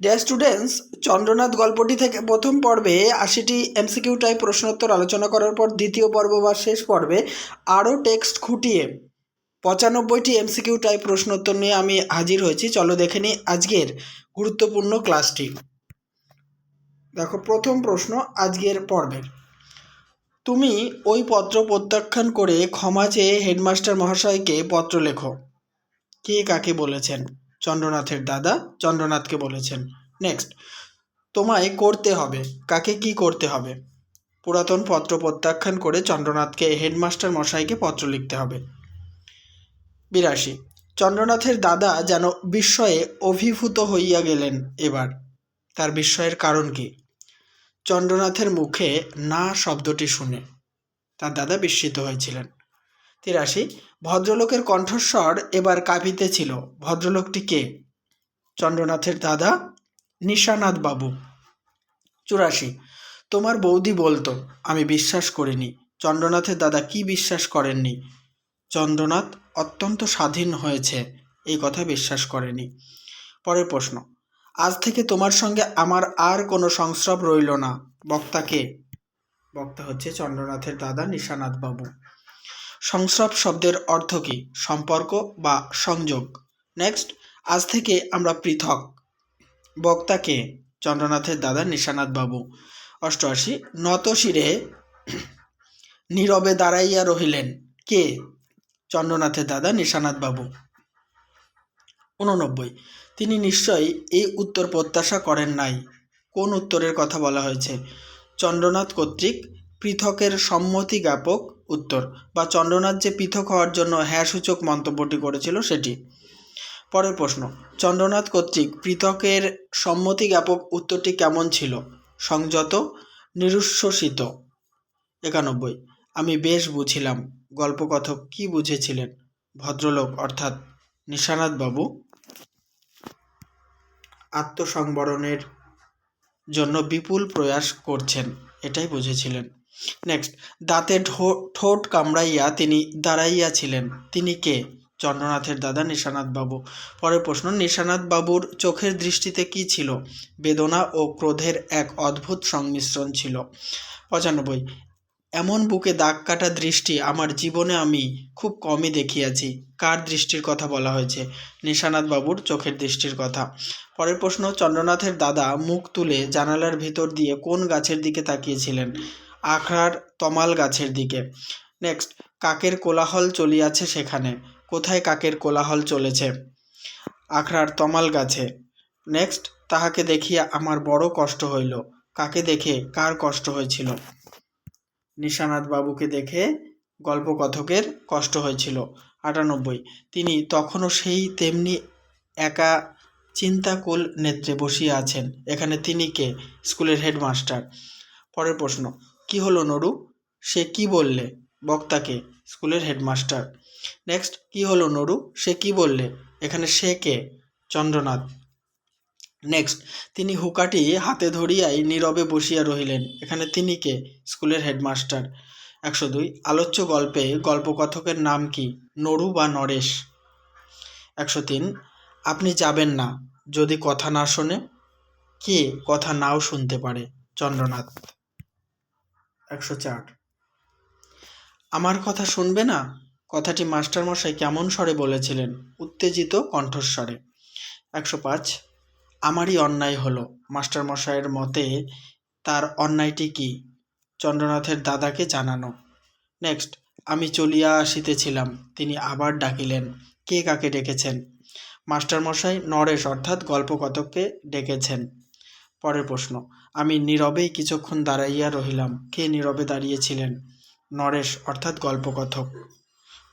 Dear students Chandranath গল্পটি থেকে প্রথম পর্বে আশিটি এমসিকিউ টাইপ প্রশ্নোত্তর আলোচনা করার পর দ্বিতীয় পর্ব বা শেষ পর্বে আরও টেক্সট খুঁটিয়ে পঁচানব্বইটি এমসিকিউ টাইপ প্রশ্নোত্তর নিয়ে আমি হাজির হয়েছি। চলো দেখে নিই আজকের গুরুত্বপূর্ণ ক্লাসটি। দেখো, প্রথম প্রশ্ন আজকের পর্বের। তুমি ওই পত্র প্রত্যাখ্যান করে ক্ষমা চেয়ে হেডমাস্টার মহাশয়কে পত্র লেখো। কে কাকে বলেছেন? চন্দ্রনাথের দাদা চন্দ্রনাথকে বলেছেন। নেক্সট তোমায় করতে হবে। কাকে কি করতে হবে? পুরাতন পত্র প্রত্যাখ্যান করে চন্দ্রনাথকে হেডমাস্টার মশাইকে পত্র লিখতে হবে। বিরাশি, চন্দ্রনাথের দাদা যেন বিস্ময়ে অভিভূত হইয়া গেলেন এবার। তার বিস্ময়ের কারণ কি? চন্দ্রনাথের মুখে না শব্দটি শুনে তার দাদা বিস্মিত হয়েছিলেন। তিরাশি। ভদ্রলোকের কণ্ঠস্বর এবার কাঁপিতেছিল ভদ্রলোকটি কে? চন্দ্রনাথের দাদা? নিশানাথ বাবু। চুরাশি। তোমার বৌদি বলতো, আমি বিশ্বাস করিনি। চন্দ্রনাথের দাদা কি বিশ্বাস করেননি? চন্দ্রনাথ অত্যন্ত স্বাধীন হয়েছে, এই কথা বিশ্বাস করেনি। পরের প্রশ্ন। আজ থেকে তোমার সঙ্গে আমার আর কোনো সংস্রব রইল না। বক্তা কে? বক্তা হচ্ছে চন্দ্রনাথের দাদা নিশানাথ বাবু। সংস্রব শব্দের অর্থ কী? সম্পর্ক বা সংযোগ। নেক্সট আজ থেকে আমরা পৃথক। বক্তাকে চন্দ্রনাথের দাদা নিশানাথ বাবু। অষ্টআশি, নত শিরে নীরবে দাঁড়াইয়া রহিলেন। কে? চন্দ্রনাথের দাদা নিশানাথ বাবু। উননব্বই তিনি নিশ্চয়ই এই উত্তর প্রত্যাশা করেন নাই। কোন উত্তরের কথা বলা হয়েছে? চন্দ্রনাথ কর্তৃক পৃথকের সম্মতি জ্ঞাপক উত্তর বা চন্দ্রনাথ যে পৃথক হওয়ার জন্য হ্যাঁ সূচক মন্তব্যটি করেছিল সেটি। পরের প্রশ্ন, চন্দ্রনাথ কর্তৃক পৃথকের সম্মতি জ্ঞাপক উত্তরটি কেমন ছিল? সংযত নিরুচ্ছ্বসিত একানব্বই, আমি বেশ বুঝিলাম, গল্পকথক কি বুঝেছিলেন? ভদ্রলোক, অর্থাৎ নিশানাথ বাবু আত্মসংবরণের জন্য বিপুল প্রয়াস করছেন, এটাই বুঝেছিলেন। দাঁতে ঠো- ঠোঁট কামড়াইয়া তিনি দাঁড়াইয়াছিলেন। তিনি কে? চন্দ্রনাথের দাদা নিশানাথ বাবু পরের প্রশ্ন নিশানাথ বাবুর চোখের দৃষ্টিতে কি ছিল? বেদনা ও ক্রোধের এক অদ্ভুত সংমিশ্রণ ছিল। পঁচানব্বই, এমন বুকে দাগ কাটা দৃষ্টি আমার জীবনে আমি খুব কমই দেখিয়াছি। কার দৃষ্টির কথা বলা হয়েছে? নিশানাথ বাবুর চোখের দৃষ্টির কথা। পরের প্রশ্ন, চন্দ্রনাথের দাদা মুখ তুলে জানালার ভিতর দিয়ে কোন গাছের দিকে তাকিয়েছিলেন? আখড়ার তমাল গাছের দিকে। নেক্সট কাকের কোলাহল চলিয়াছে সেখানে। কোথায় কাকের কোলাহল চলেছে? আখড়ার তমাল গাছে। নেক্সট তাহাকে দেখিয়া আমার বড় কষ্ট হইল। কাকে দেখে কার কষ্ট হয়েছিল? নিশানাথ বাবুকে দেখে গল্পকথকের কষ্ট হয়েছিল। আটানব্বই, তিনি তখনও সেই তেমনি একা চিন্তাকুল নেত্রে বসিয়া আছেন। এখানে তিনি কে? স্কুলের হেডমাস্টার। পরের প্রশ্ন কি হলো নরু? সে কি বললে? বক্তাকে, স্কুলের হেডমাস্টার। নেক্সট, কি হলো নরু? সে কি বললে? এখানে সে কে? চন্দ্রনাথ। নেক্সট, তিনি হুকাটি হাতে ধরিয়াই নীরবে বসিয়া রহিলেন। এখানে তিনি কে? স্কুলের হেডমাস্টার। একশো দুই, আলোচ্য গল্পে গল্পকথকের নাম কি? নরু বা নরেশ? একশো তিন, আপনি যাবেন না, যদি কথা না শোনে। কে? কথা নাও শুনতে পারে, চন্দ্রনাথ। একশো চার। আমার কথা শুনবে না? কথাটি মাস্টারমশাই কেমন স্বরে বলেছিলেন? উত্তেজিত কণ্ঠস্বরে। একশো পাঁচ। আমারই অন্যায় হলো। মাস্টারমশাইয়ের মতে, তার অন্যায়টি কি? চন্দ্রনাথের দাদাকে জানানো। নেক্সট, আমি চলিয়া আসিতেছিলাম। তিনি আবার ডাকিলেন, কে কাকে ডেকেছেন? মাস্টারমশাই নরেশ অর্থাৎ গল্পকথককে ডেকেছেন। পরের প্রশ্ন। আমি নীরবেই কিছুক্ষণ দাঁড়াইয়া রহিলাম। কে নীরবে দাঁড়িয়েছিলেন? নরেশ, অর্থাৎ গল্পকথক।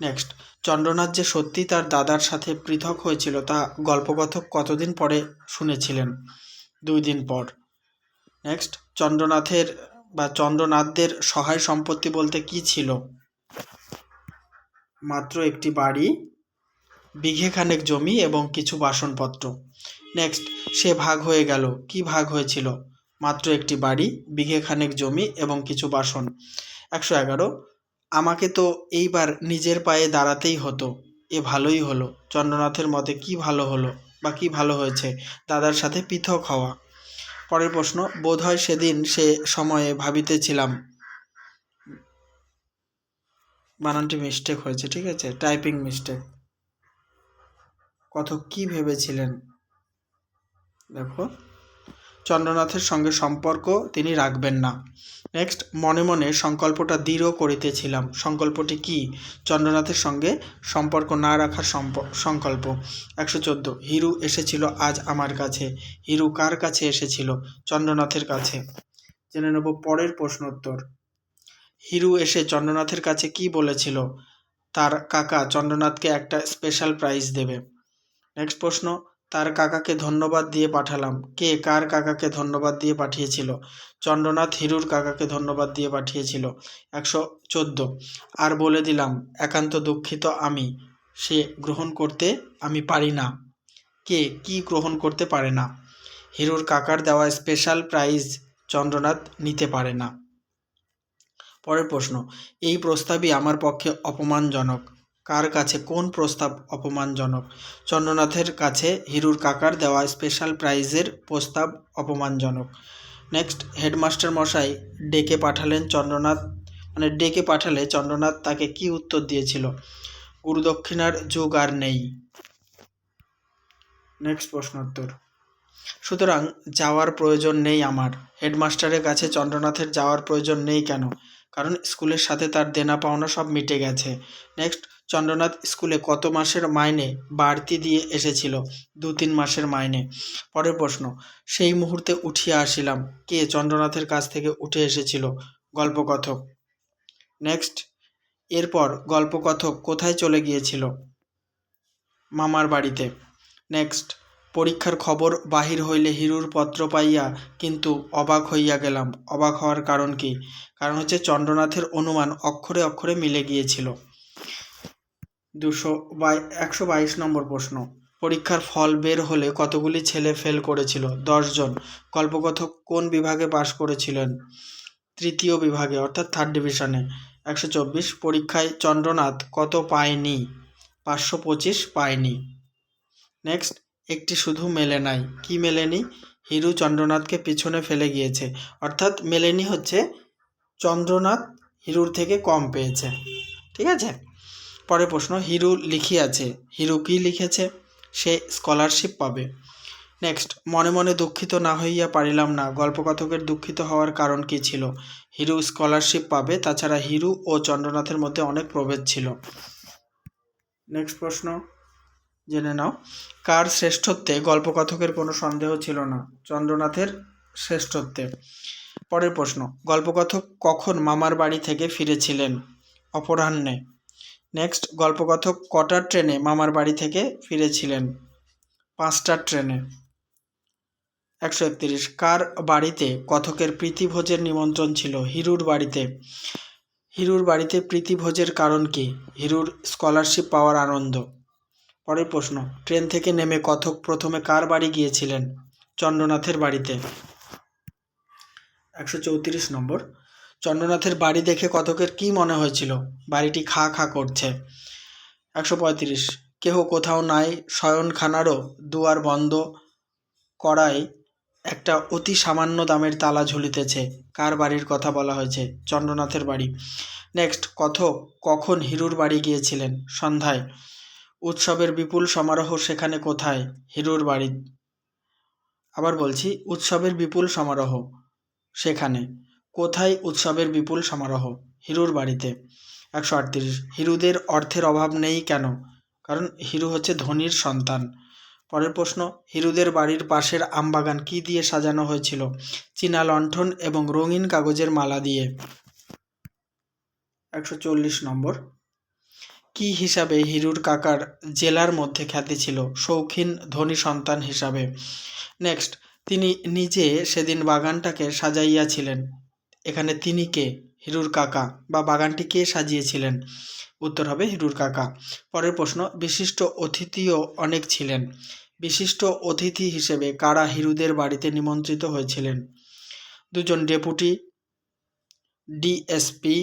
নেক্সট। চন্দ্রনাথ যে সত্যি তার দাদার সাথে পৃথক হয়েছিল, তা গল্পকথক কতদিন পরে শুনেছিলেন? দুই দিন পর। নেক্সট। চন্দ্রনাথের বা চন্দ্রনাথদের সহায় সম্পত্তি বলতে কি ছিল? মাত্র একটি বাড়ি, বিঘেখানেক জমি এবং কিছু বাসনপত্র। নেক্সট সে ভাগ হয়ে গেল। কি ভাগ হয়েছিল? মাত্র একটি বাড়ি, বিঘেখানেক জমি এবং কিছু বাসন। একশো এগারো। আমাকে তো এইবার নিজের পায়ে দাঁড়াতেই হতো। এ ভালোই হলো। চন্দ্রনাথের মতে কি ভালো হলো বা কি ভালো হয়েছে? দাদার সাথে পৃথক হওয়া। পরের প্রশ্ন বোধ হয় সেদিন সে সময়ে ভাবিতেছিলাম। বানানটি মিস্টেক হয়েছে, ঠিক আছে? টাইপিং মিস্টেক কত কি ভেবেছিলেন? চন্দ্রনাথের সঙ্গে সম্পর্ক তিনি রাখবেন না। নেক্সট মনে মনে সংকল্পটা দৃঢ় করিতেছিলাম। সংকল্পটি কি? চন্দ্রনাথের সঙ্গে সম্পর্ক না রাখার সংকল্প। একশো চোদ্দ, হিরু এসেছিল আজ আমার কাছে। হিরু কার কাছে এসেছিল? চন্দ্রনাথের কাছে। জেনে নেব পরের প্রশ্নোত্তর হিরু এসে চন্দ্রনাথের কাছে কি বলেছিল? তার কাকা চন্দ্রনাথকে একটা স্পেশাল প্রাইজ দেবে। নেক্সট প্রশ্ন তার কাকাকে ধন্যবাদ দিয়ে পাঠালাম। কে কার কাকাকে ধন্যবাদ দিয়ে পাঠিয়েছিল? চন্দ্রনাথ হিরুর কাকাকে ধন্যবাদ দিয়ে পাঠিয়েছিল। একশো চোদ্দ। আর বলে দিলাম, একান্ত দুঃখিত আমি। সে গ্রহণ করতে আমি পারি না। কে কি গ্রহণ করতে পারে না? হিরুর কাকার দেওয়া স্পেশাল প্রাইজ চন্দ্রনাথ নিতে পারে না। পরের প্রশ্ন, এই প্রস্তাবই আমার পক্ষে অপমানজনক। কার কাছে কোন প্রস্তাব অপমানজনক? চন্দ্রনাথের কাছে হিরুর কাকার দেওয়া স্পেশাল প্রাইজের প্রস্তাব অপমানজনক। নেক্সট হেডমাস্টার মশাই ডেকে পাঠালেন চন্দ্রনাথ মানে ডেকে পাঠালে চন্দ্রনাথ তাকে কি উত্তর দিয়েছিল? গুরুদক্ষিণার যুগ আর নেই। নেক্সট প্রশ্নোত্তর। সুতরাং যাওয়ার প্রয়োজন নেই আমার। হেডমাস্টারের কাছে চন্দ্রনাথের যাওয়ার প্রয়োজন নেই কেন? কারণ স্কুলের সাথে তার দেনা পাওনা সব মিটে গেছে। নেক্সট চন্দ্রনাথ স্কুলে কত মাসের মাইনে বাড়তি দিয়ে এসেছিল? দু তিন মাসের মাইনে। পরের প্রশ্ন, সেই মুহূর্তে উঠিয়া আসিলাম। কে চন্দ্রনাথের কাছ থেকে উঠে এসেছিল? গল্পকথক। নেক্সট। এরপর গল্পকথক কোথায় চলে গিয়েছিল? মামার বাড়িতে। নেক্সট। পরীক্ষার খবর বাহির হইলে হিরুর পত্র পাইয়া কিন্তু অবাক হইয়া গেলাম। অবাক হওয়ার কারণ কি? কারণ হচ্ছে চন্দ্রনাথের অনুমান অক্ষরে অক্ষরে মিলে গিয়েছিল। দুশো বাই একশো বাইশ নম্বর প্রশ্ন। পরীক্ষার ফল বের হলে কতগুলি ছেলে ফেল করেছিল? দশজন গল্পকথক কোন বিভাগে পাশ করেছিলেন? তৃতীয় বিভাগে, অর্থাৎ থার্ড ডিভিশনে একশো চব্বিশ। পরীক্ষায় চন্দ্রনাথ কত পায়নি? পাঁচশো পঁচিশ পায়নি। নেক্সট একটি শুধু মেলে নাই। কি মেলেনি? হিরু চন্দ্রনাথকে পিছনে ফেলে গিয়েছে। অর্থাৎ মেলেনি হচ্ছে চন্দ্রনাথ হিরুর থেকে কম পেয়েছে। ঠিক আছে? পরের প্রশ্ন, হিরু লিখিয়াছে। হিরু কি লিখেছে? সে স্কলারশিপ পাবে। নেক্সট মনে মনে দুঃখিত না হইয়া পারিলাম না। গল্পকথকের দুঃখিত হওয়ার কারণ কি ছিল? হিরু স্কলারশিপ পাবে, তাছাড়া হিরু ও চন্দ্রনাথের মধ্যে অনেক প্রভেদ ছিল। নেক্সট প্রশ্ন, জেনে নাও। কার শ্রেষ্ঠত্বে? গল্পকথকের কোনো সন্দেহ ছিল না। চন্দ্রনাথের শ্রেষ্ঠত্বে। পরের প্রশ্ন, গল্পকথক কখন মামার বাড়ি থেকে ফিরেছিলেন? অপরাহ্নে। নেক্সট গল্পকথক কটার ট্রেনে মামার বাড়ি থেকে ফিরেছিলেন? পাঁচটার ট্রেনে। একশো একত্রিশ। কার বাড়িতে কথকের প্রীতিভোজের নিমন্ত্রণ ছিল? হিরুর বাড়িতে। হিরুর বাড়িতে প্রীতিভোজের কারণ কি? হিরুর স্কলারশিপ পাওয়ার আনন্দ। পরের প্রশ্ন, ট্রেন থেকে নেমে কথক প্রথমে কার বাড়ি গিয়েছিলেন? চন্দ্রনাথের বাড়িতে। একশো চৌত্রিশ নম্বর। চন্দ্রনাথের বাড়ি দেখে কতকের কি মনে হয়েছিল? বাড়িটি খা খা করছে। একশো পঁয়ত্রিশ। কেহ কোথাও নাই, শয়নখানারও দুয়ার বন্ধ করায় একটা অতি সামান্য দামের তালা ঝুলিতেছে। কার বাড়ির কথা বলা হয়েছে? চন্দ্রনাথের বাড়ি। নেক্সট, কথক কখন হিরুর বাড়ি গিয়েছিলেন? সন্ধ্যায়। উৎসবের বিপুল সমারোহ সেখানে কোথায়? হিরুর বাড়ি। আবার বলছি, উৎসবের বিপুল সমারোহ সেখানে। কোথায় উৎসবের বিপুল সমারোহ? হিরুর বাড়িতে। একশো আটত্রিশ। হিরুদের অর্থের অভাব নেই কেন? কারণ হিরু হচ্ছে ধনির সন্তান। পরের প্রশ্ন, হিরুদের বাড়ির পাশের আমবাগান কি দিয়ে সাজানো হয়েছিল? চীনা লণ্ঠন এবং রঙিন কাগজের মালা দিয়ে। একশো চল্লিশ নম্বর। কি হিসাবে হিরুর কাকার জেলার মধ্যে খ্যাতি ছিল? শৌখিন, ধনী সন্তান হিসাবে। নেক্সট, তিনি নিজে সেদিন বাগানটাকে সাজাইয়াছিলেন। এখানে তিনি কে? হিরুর কাকা বা বাগানটি কে সাজিয়েছিলেন? উত্তর হবে হিরুর কাকা। পরের প্রশ্ন, বিশিষ্ট অতিথিও অনেক ছিলেন। বিশিষ্ট অতিথি হিসেবে কারা হিরুদের বাড়িতে নিমন্ত্রিত হয়েছিলেন? দুজন ডেপুটি ডিএসপি,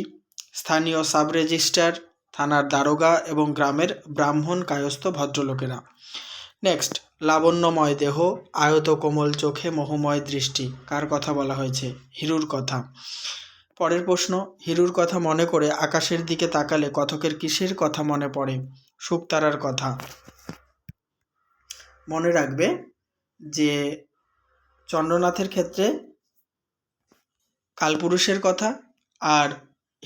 স্থানীয় সাব রেজিস্ট্রার থানার দারোগা এবং গ্রামের ব্রাহ্মণ কায়স্থ ভদ্রলোকেরা। নেক্সট লাবণ্যময় দেহ, আয়ত কোমল চোখে মোহময় দৃষ্টি। কার কথা বলা হয়েছে? হিরুর কথা। পরের প্রশ্ন, হিরুর কথা মনে করে আকাশের দিকে তাকালে কথকের কিসের কথা মনে পড়ে? শুকতারার কথা। মনে রাখবে যে, চন্দ্রনাথের ক্ষেত্রে কালপুরুষের কথা আর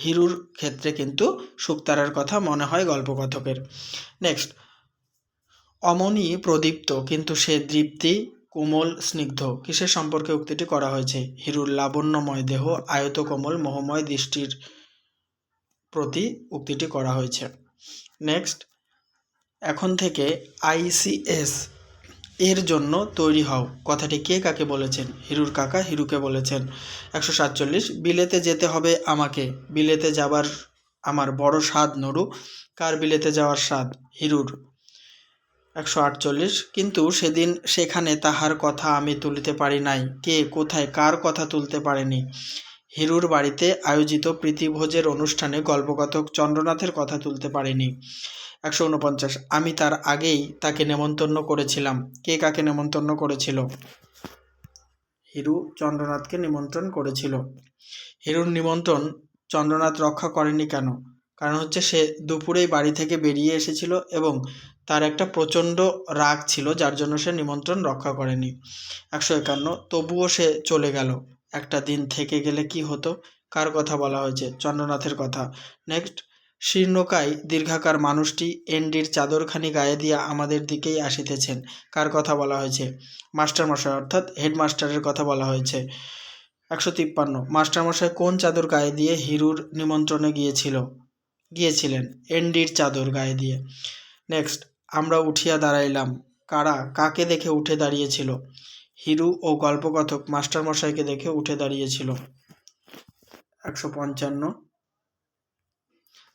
হিরুর ক্ষেত্রে কিন্তু শুকতারার কথা মনে হয় গল্পকথকের। নেক্সট অমনি প্রদীপ্ত, কিন্তু সে দৃপ্তি, কোমল, স্নিগ্ধ। কিসের সম্পর্কে উক্তিটি করা হয়েছে? হিরুর লাবণ্যময় দেহ আয়ত কোমল মোহময় দৃষ্টির প্রতি উক্তিটি করা হয়েছে। নেক্সট। এখন থেকে আইসিএস এর জন্য তৈরি হও। কথাটি কে কাকে বলেছেন? হিরুর কাকা হিরুকে বলেছেন। একশো সাতচল্লিশ, বিলেতে যেতে হবে আমাকে। বিলেতে যাবার আমার বড় স্বাদ নরু, কার বিলেতে যাওয়ার স্বাদ? হিরুর। একশো আটচল্লিশ। কিন্তু সেদিন সেখানে তাহার কথা আমি তুলিতে পারি নাই। কে, কোথায়, কার কথা তুলতে পারেনি? হিরুর বাড়িতে আয়োজিত প্রীতিভোজের অনুষ্ঠানে গল্পকথক চন্দ্রনাথের কথা তুলতে পারেনি। একশো উনপঞ্চাশ। আমি তার আগেই তাকে নেমন্তন্ন করেছিলাম। কে কাকে নেমন্তন্ন করেছিল? হিরু চন্দ্রনাথকে নিমন্ত্রণ করেছিল। হিরুর নিমন্ত্রণ চন্দ্রনাথ রক্ষা করেনি কেন? কারণ হচ্ছে সে দুপুরেই বাড়ি থেকে বেরিয়ে এসেছিল এবং তার একটা প্রচণ্ড রাগ ছিল, যার জন্য সে নিমন্ত্রণ রক্ষা করেনি। একশো একান্ন, তবুও সে চলে গেল। একটা দিন থেকে গেলে কি হতো? কার কথা বলা হয়েছে? চন্দ্রনাথের কথা। নেক্সট, শীর্ণকায় দীর্ঘাকার মানুষটি এনডির চাদরখানি গায়ে দিয়া আমাদের দিকেই আসিতেছেন। কার কথা বলা হয়েছে? মাস্টারমশাই, অর্থাৎ হেডমাস্টারের কথা বলা হয়েছে। একশো তিপ্পান্ন, মাস্টারমশাই কোন চাদর গায়ে দিয়ে হিরুর নিমন্ত্রণে গিয়েছিল? গিয়েছিলেন এনডির চাদর গায়ে দিয়ে। নেক্সট আমরা উঠিয়া দাঁড়াইলাম। কারা, কাকে দেখে উঠে দাঁড়িয়েছিল? হিরু ও গল্পকথক মাস্টারমশাইকে দেখে উঠে দাঁড়িয়েছিল। একশো পঞ্চান্ন।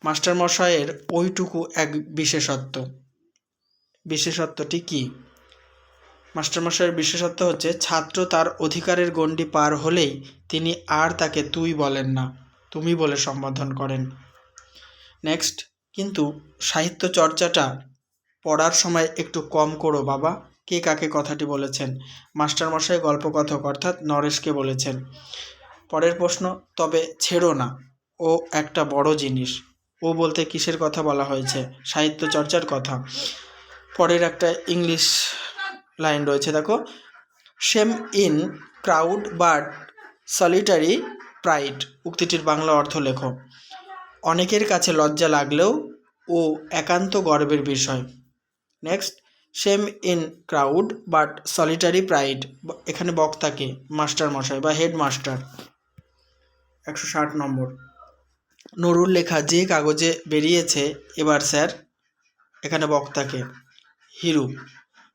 মাস্টারমশাইয়ের ওইটুকু এক বিশেষত্ব। বিশেষত্বটি কি? মাস্টারমশাইয়ের বিশেষত্ব হচ্ছে, ছাত্র তার অধিকারের গণ্ডি পার হলেই তিনি আর তাকে তুই বলেন না, তুমি বলে সম্বোধন করেন। নেক্সট। কিন্তু সাহিত্য চর্চাটা পড়ার সময় একটু কম করো, বাবা। কে কাকে কথাটি বলেছেন? মাস্টারমশাই গল্পকথক, অর্থাৎ নরেশকে বলেছেন। পরের প্রশ্ন, তবে ছেড়ো না। ও একটা বড় জিনিস। ও বলতে কিসের কথা বলা হয়েছে? সাহিত্য চর্চার কথা। পরের একটা ইংলিশ লাইন রয়েছে, দেখো। Same in crowd but solitary pride উক্তিটির Bangla অর্থ লেখো। অনেকের কাছে লজ্জা লাগলেও ও একান্ত গর্বের বিষয়। Next same in crowd but solitary pride এখানে বক্তাকে মাস্টার মশাই বা হেড মাস্টার একশো ষাট নম্বর। নরুর লেখা যে কাগজে বেরিয়েছে, এবার স্যার, এখানে বক্তাকে হিরু,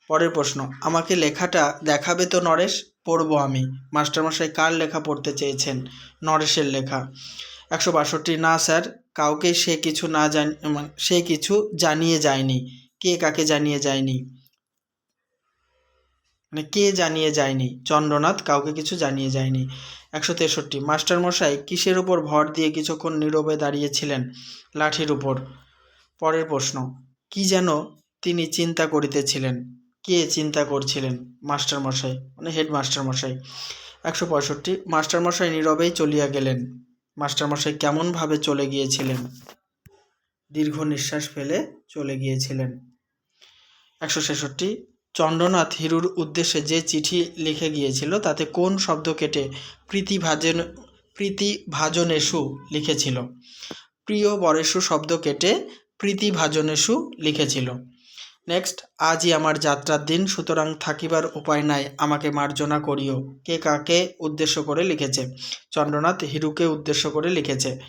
পরের প্রশ্ন, আমাকে লেখাটা দেখাবে তো নরেশ? পড়ব আমি। মাস্টারমশাই কার লেখা পড়তে চেয়েছেন? নরেশের লেখা। একশো বাষট্টি, না স্যার, কাউকে সে কিছু না জান মানে সে কিছু জানিয়ে যায়নি। কে কাকে জানিয়ে যায়নি? মানে কে জানিয়ে যায়নি? চন্দ্রনাথ কাউকে কিছু জানিয়ে যায়নি। একশো তেষট্টি। মাস্টারমশাই, কিসের উপর ভর দিয়ে কিছুক্ষণ নীরবে দাঁড়িয়েছিলেন লাঠির উপর? পরের প্রশ্ন, কি যেন তিনি চিন্তা করিতেছিলেন? কে চিন্তা করছিলেন মাস্টারমশাই? মানে হেড মাস্টারমশাই একশো পঁয়ষট্টি। মাস্টারমশাই নীরবেই চলিয়া গেলেন। মাস্টারমশাই কেমনভাবে চলে গিয়েছিলেন? দীর্ঘ নিঃশ্বাস ফেলে চলে গিয়েছিলেন। একশো ছেষট্টি। চন্দ্রনাথ হিরুর উদ্দেশ্যে যে চিঠি লিখে গিয়েছিল, তাতে কোন শব্দ কেটে প্রীতি প্রীতিভাজন প্রীতিভাজনেষু লিখেছিল? প্রিয় বরেষু শব্দ কেটে প্রীতিভাজনেষু লিখেছিল। নেক্সট, আজই আমার যাত্রার দিন, সুতরাং থাকিবার উপায় নাই, আমাকে মার্জনা করিও। কে কাকে উদ্দেশ্য করে লিখেছে? চন্দ্রনাথ হিরুকে উদ্দেশ্য করে লিখেছে।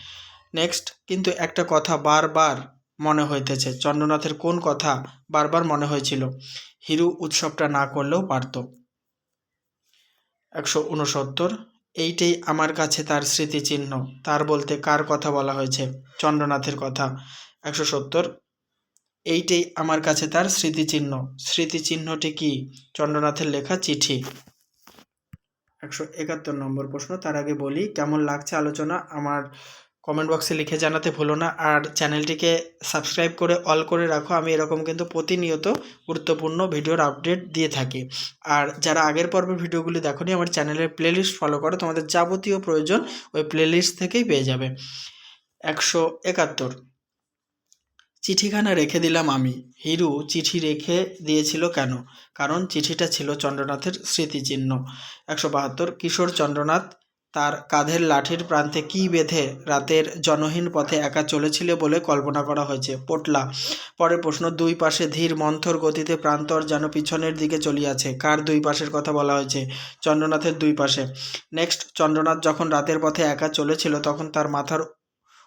নেক্সট, কিন্তু একটা কথা বারবার মনে হইতেছে। চন্দ্রনাথের কোন কথা বারবার মনে হয়েছিল। হিরু উৎসবটা না করলেও পারত। একশো উনসত্তর এইটাই আমার কাছে তার স্মৃতিচিহ্ন। তার বলতে কার কথা বলা হয়েছে? চন্দ্রনাথের কথা। একশো সত্তর, এইটাই আমার কাছে তার স্মৃতিচিহ্ন। স্মৃতিচিহ্নটি কি? চন্দ্রনাথের লেখা চিঠি। একশো একাত্তর নম্বর প্রশ্ন। তার আগে বলি, কেমন লাগছে আলোচনা? আমার কমেন্ট বক্সে লিখে জানাতে ভুলো না। আর চ্যানেলটিকে সাবস্ক্রাইব করে, অল করে রাখো। আমি এরকম কিন্তু প্রতিনিয়ত গুরুত্বপূর্ণ ভিডিওর আপডেট দিয়ে থাকি। আর যারা আগের পর্বের ভিডিওগুলি দেখোনি, আমার চ্যানেলের প্লেলিস্ট ফলো করো। তোমাদের যাবতীয় প্রয়োজন ওই প্লেলিস্ট থেকেই পেয়ে যাবে। একশো একাত্তর। চিঠিখানা রেখে দিলাম আমি। হিরু, চিঠি রেখে দিয়েছিল কেন? কারণ চিঠিটা ছিল চন্দ্রনাথের স্মৃতিচিহ্ন। একশো বাহাত্তর। কিশোর চন্দ্রনাথ তার কাঁধের লাঠির প্রান্তে কী বেঁধে রাতের জনহীন পথে একা চলেছিল বলে কল্পনা করা হয়েছে। পোটলা। পরের প্রশ্ন, দুই পাশে ধীর মন্থর গতিতে প্রান্তর যেন পিছনের দিকে চলিয়াছে। কার দুই পাশের কথা বলা হয়েছে? চন্দ্রনাথের দুই পাশে। নেক্সট, চন্দ্রনাথ যখন রাতের পথে একা চলেছিল, তখন তার মাথার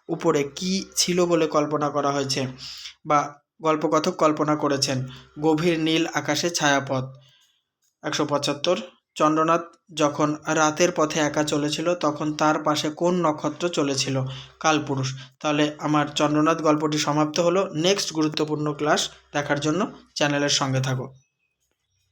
উপরে কি ছিল বলে কল্পনা করা হয়েছে বা গল্পকথক কল্পনা করেছেন। গভীর নীল আকাশে ছায়াপথ। একশো পঁচাত্তর চন্দ্রনাথ যখন রাতের পথে একা চলেছিল, তখন তার পাশে কোন নক্ষত্র চলেছিল? কালপুরুষ। তাহলে আমার চন্দ্রনাথ গল্পটি সমাপ্ত হলো। নেক্সট গুরুত্বপূর্ণ ক্লাস দেখার জন্য চ্যানেলের সঙ্গে থাকো।